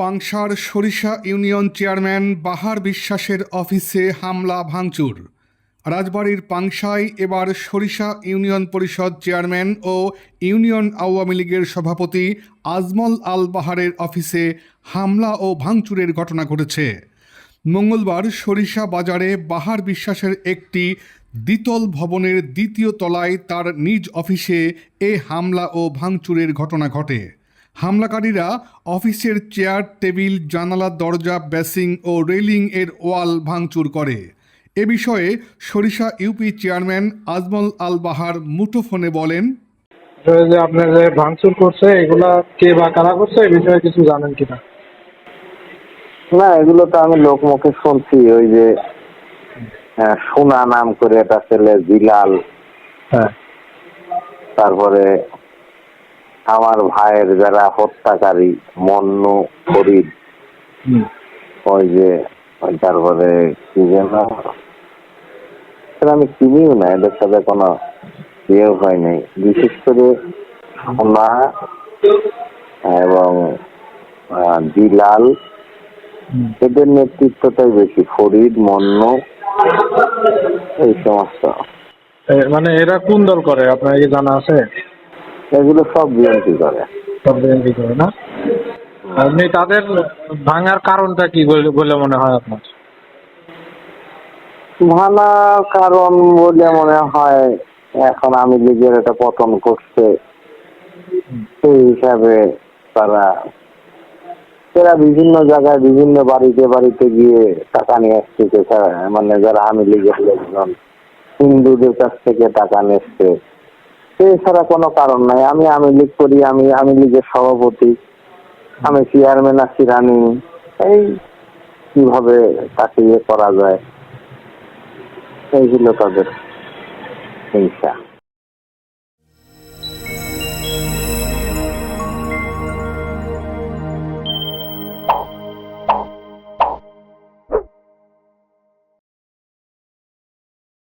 পাংশার সরিষা union chairman বাহার বিশ্বাসের অফিসে হামলা ভাঙচুর। রাজবাড়ির পাংশায় এবার সরিষা ইউনিয়ন পরিষদ চেয়ারম্যান ও ইউনিয়ন আওয়ামী লীগের সভাপতি আজমল আল বাহারের অফিসে হামলা ও ভাঙচুরের ঘটনা ঘটেছে। মঙ্গলবার সরিষা বাজারে বাহার বিশ্বাসের একটি দ্বিতল ভবনের দ্বিতীয় তলায় তার নিজ অফিসে এ হামলা ও ভাঙচুরের ঘটনা ঘটে। হামলাকারীরা অফিসের চেয়ার টেবিল জানালা দরজা বেসিং ও রেলিং এর ওয়াল ভাঙচুর করে। এ বিষয়ে সরিষা ইউপি চেয়ারম্যান আজমল আল বাহার মুঠোফোনে বলেন যে আপনার যে ভাঙচুর করছে এগুলা কে বা কারা করছে এই বিষয়ে কিছু জানেন কিনা? না এগুলো তো আমি লোকমুখে শুনছি ওই যে আহ, সোনা নাম করে একটা ছেলে বিলাল হ্যাঁ। তারপরে আমার ভাইয়ের যারা হত্যাকারী মন্নু ফরিদ। ওই যে তারপরে কি যেন? আমি চিনিও না এদের সাথে কোনো ইয়েও হয় নাই। বিশেষ করে সোনা এবং বিলাল এদের নেতৃত্বটাই বেশি ফরিদ মন্ন এই সমস্ত। মানে এরা কোন দল করে? আপনার কি জানা আছে? এগুলো সব বিএনপি করে। সব বিএনপি করে না? আপনি তাদের ভাঙার কারণটা কি বলে মনে হয় আপনার? ভানা কারণ বলে মনে হয় এখন আমি লীগের একটা পতন করছে সেই হিসাবে তারা এরা বিভিন্ন জায়গায় বিভিন্ন বাড়িতে বাড়িতে গিয়ে টাকা নিয়ে আসছে মানে যারা আমি লীগের লোকজন হিন্দুদের কাছ থেকে টাকা নিচ্ছে এছাড়া কোনো কারণ নাই। আমি আমি লীগ করি, আমি আমি লীগের সভাপতি, আমি চেয়ারম্যান আছি, রানি। এই কীভাবে তাকে ইয়ে করা যায়? এইগুলো তাদের হিংসা।